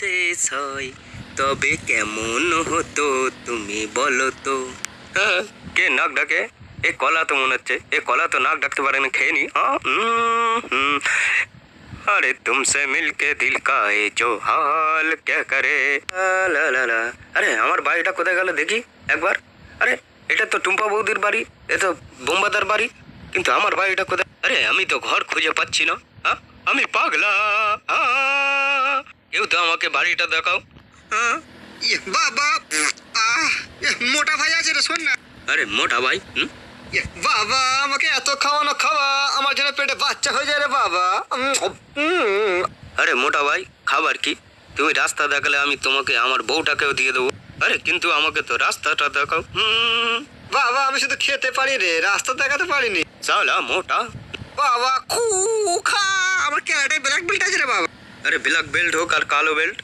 শেষ হয় তবে কেমন হতো তুমি বলো তো হ্যাঁ কে নাক ডাকে এ কলা তো মনে হচ্ছে এ কলা তো নাক ডাকতে পারে না খেয়ে নি হ্যাঁ উম, হুম। अरे तुमसे मिलके दिल का ये जो हाल क्या करे লা লা লা আরে আমার বাড়িটা কোথায় গেল দেখি একবার আরে এটা তো টুম্পা বৌদির বাড়ি এ তো বোম্বাদার বাড়ি কিন্তু আমার বাড়িটা কোথায় আরে আমি তো ঘর খুঁজে পাচ্ছি না হ্যাঁ আমি পাগলা আহ, কেউ তো আমাকে বাড়িটা দেখাও। হ্যাঁ? বাবা আহ মোটা ভাই আছে রে শোন না। আরে মোটা ভাই হুম? বাবা আমাকে এত খাওয়ানো খাওয়া আমার জন্য পেটে বাচ্চা হয়ে যায় রে বাবা। আরে মোটা ভাই খাবার কি? তুমি রাস্তা দেখালে আমি তোমাকে আমার বউটাকেও দিয়ে দেবো। আরে কিন্তু আমাকে তো রাস্তাটা দেখাও হুম? বাবা আমি শুধু খেতে পারি রে রাস্তা দেখাতে পারিনি। সালা মোটা। বাবা খু খা আমার ক্যারাটে ব্ল্যাক বেল্ট আছে রে বাবা। আরে ব্ল্যাক বেল্ট হোক আর কালো বেল্ট।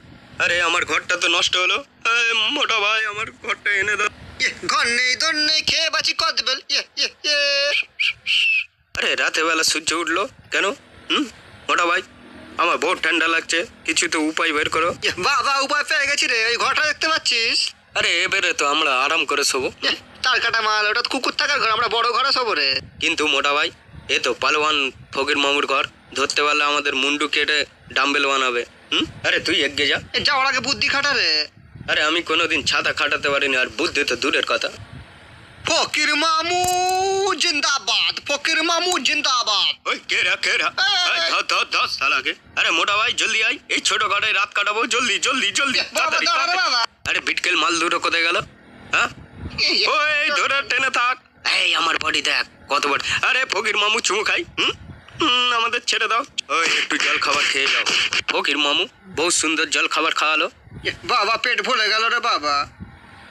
আরে আমার ঘরটা তো নষ্ট হলো। মোটা ভাই আমার ঘরটা এনে দাও। ইয়ে, ঘর নেই দর নেই খেয়ে বাঁচি কত বেল ইয়ে ইয়ে। আরে রাতে বেলা সূর্য উঠল। কেন? হুম? মোটা ভাই আমার বহুত ঠান্ডা লাগছে। কিছু তো উপায় বের করো। বাবা উপায় পেয়ে গেছি রে। এই ঘরটা দেখতে পাচ্ছিস? আরে এবারে তো আমরা আরাম করে শোবো। তার কাটা মাল ওটা কুকুর থাকার ঘর। আমরা বড় ঘরে সব রে। কিন্তু মোটা ভাই এ তো পালোয়ান ফকির মামুর ঘর। ধরতে পারলে আমাদের মুন্ডু কেটে ডাম্বেল বানাবে হুম? আরে তুই এগিয়ে যা। এ, যাওয়ার আগে বুদ্ধি খাটা রে আরে আমি কোনোদিন ছাতা খাটাতে পারিনি আর বুদ্ধি তো দূরের কথা। ফকির মামু জিন্দাবাদ ফকির মামু জিন্দাবাদ। ওই কেরা কেরা এই, এই। ধর ধর ধর সালাকে আরে মোটা ভাই জলদি আই এই ছোট ঘরে রাত কাটাবো জলদি জলদি জলদি বাবা তাড়াতাড়ি, দাঁড়া তাড়াতাড়ি। আরে বিটকেল মাল দুটো কোথায় গেল? হ্যাঁ? ওই ধরে টেনে থাক। এই আমার বডি দেখ কত বড়। আরে ফকির মামু চুমু খাই হুম, আমাদের ছেড়ে দাও। ওই একটু জল খাবার খেয়ে যাও। ফকির মামু বহু সুন্দর জল খাবার খাওয়ালো। বাবা পেট ভরে গেল রে বাবা।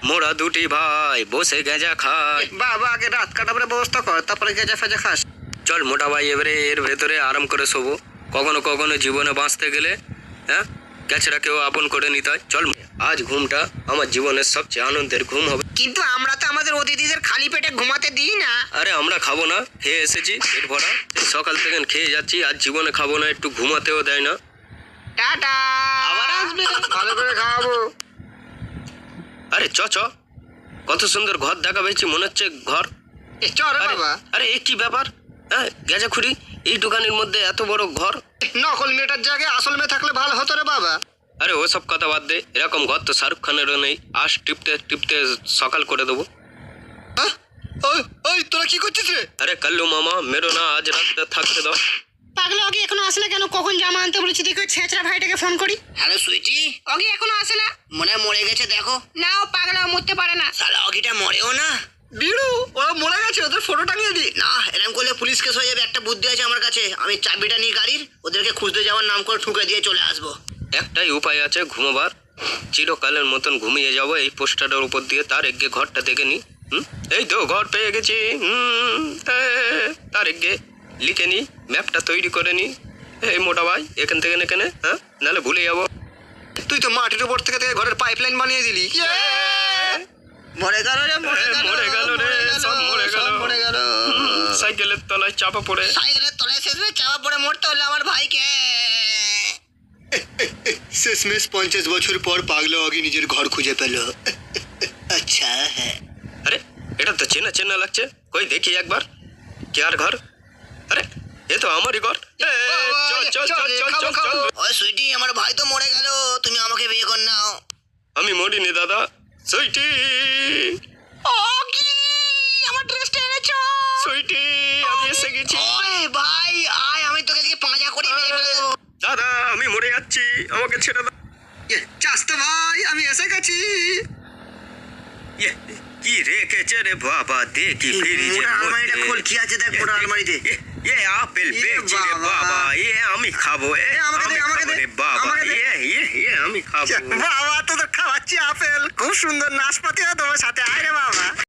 মোরা দুটি ভাই বসে গেঁজা খাই। বাবা আগে রাত কাটাবার ব্যবস্থা কর তারপরে গেজা ফেজা খাস। চল মোটা ভাই এবারে এর ভেতরে আরাম করে শোবো। কখনো কখনো জীবনে বাঁচতে গেলে হ্যাঁ? ক্যাচড়াকেও আপন করে নিতে হয়। চল আজ ঘুমটা আমার জীবনের সবচেয়ে আনন্দের ঘুম হবে। কিন্তু আমরা তো আমাদের অতিথিদের খালি পেটে ঘুমাতে দিই না। আরে আমরা খাব না। খেয়ে এসেছি পেট ভরা। সকাল থেকে খেয়ে যাচ্ছি আর জীবনে খাব না একটু ঘুমাতেও দেয় না। টাটা। আবার আসবে। ভালো করে খাওয়াবো। আরে চ চ। কত সুন্দর ঘর দেখা পেয়েছি মনে হচ্ছে ঘর। এ, চল রে আরে বাবা। আরে এ কি ব্যাপার? হ্যাঁ গেজা খুঁড়ি এই দোকানের মধ্যে এত বড় ঘর। নকল মেয়েটার জায়গায় আসল মেয়ে থাকলে ভালো হতো রে বাবা। আরে ওসব কথা বাদ দে এরকম ঘর তো শাহরুখ খানেরও নেই। আস টিপতে টিপতে সকাল করে দেবো? ওই ওই তোরা কি করছিস রে? আরে কাল্লু মামা মেরো না আজ রাতটা থাকতে দাও পাগলা অগি এখনও আসে না কেন? কখন জামা আনতে বলেছি দেখো ওই ছেঁচড়া ভাইটাকে ফোন করি। হ্যালো সুইটি। অগি এখনও আসে না। মনে হয় মরে গেছে দেখো। না ও পাগলা ও মরতে পারে না। সালা অগিটা মরেও না। বিড়ু ওরা মরে গেছে ওদের ফটো টাঙিয়ে দি। না এরকম করলে পুলিশ কেস হয়ে যাবে একটা বুদ্ধি আছে আমার কাছে। আমি চাবিটা নিয়ে গাড়ির ওদেরকে খুঁজতে যাওয়ার নাম করে ঠুকে দিয়ে চলে আসব। একটাই উপায় আছে ঘুমোবার। চিরকালের মতন ঘুমিয়ে যাব এই পোস্টারের উপর দিয়ে তার এগে ঘরটা দেখে নি। হুম? এই তো ঘর পেয়ে গেছি। হুম, এ, তার এগে লিখে নি ম্যাপটা তৈরি করে নি। এই মোটা ভাই এখান থেকে এখানে হ্যাঁ? নাহলে ভুলে যাব। তুই তো মাটির উপর থেকে থেকে ঘরের পাইপ লাইন বানিয়ে দিলি। মরে গেল রে মরে গেল মরে গেল রে, সব মরে গেল। মরে গেল। সাইকেলের তলায় চাপা পড়ে। সাইকেলের তলায় শেষে চাপা পড়ে মরতে হলো আমার ভাইকে। শেষমেশ পঞ্চাশ বছর পর পাগলা অগি নিজের ঘর খুঁজে পেল। আচ্ছা হ্যাঁ। এটা তো চেনা চেনা লাগছে। কই দেখি একবার। কে আর ঘর? আরে এ তো আমারই ঘর। এ, চল চল চল চল চল চল ওই সুইটি আমার ভাই তো মরে গেল। তুমি আমাকে বিয়ে কর নাও। আমি মরিনি দাদা। সুইটি! অগি আমার ড্রেসটা এনেছো? সুইটি আমি এসে গেছি। ওই ভাই আয় আমি তোকে আজকে পাঁজা করে মেরে ফেলব। দাদা আমি মরে যাচ্ছি। আমাকে ছেড়ে দাও। চাস্তে ভাই আমি এসে গেছি। কি রেখেছে রে বাবা? দেখি ফ্রিজের আলমারিটা। খোল, কি আছে দেখ এ, আলমারিতে। এ, আপেল পেয়েছি রে বাবা। এ আমি খাব এ আমি আমাকে খাব রে বাবা। এ এ এ আমি খাব। বাবা তো খাওয়াচ্ছি আপেল। খুব সুন্দর নাশপাতি তোমার সাথে। আয় রে বাবা।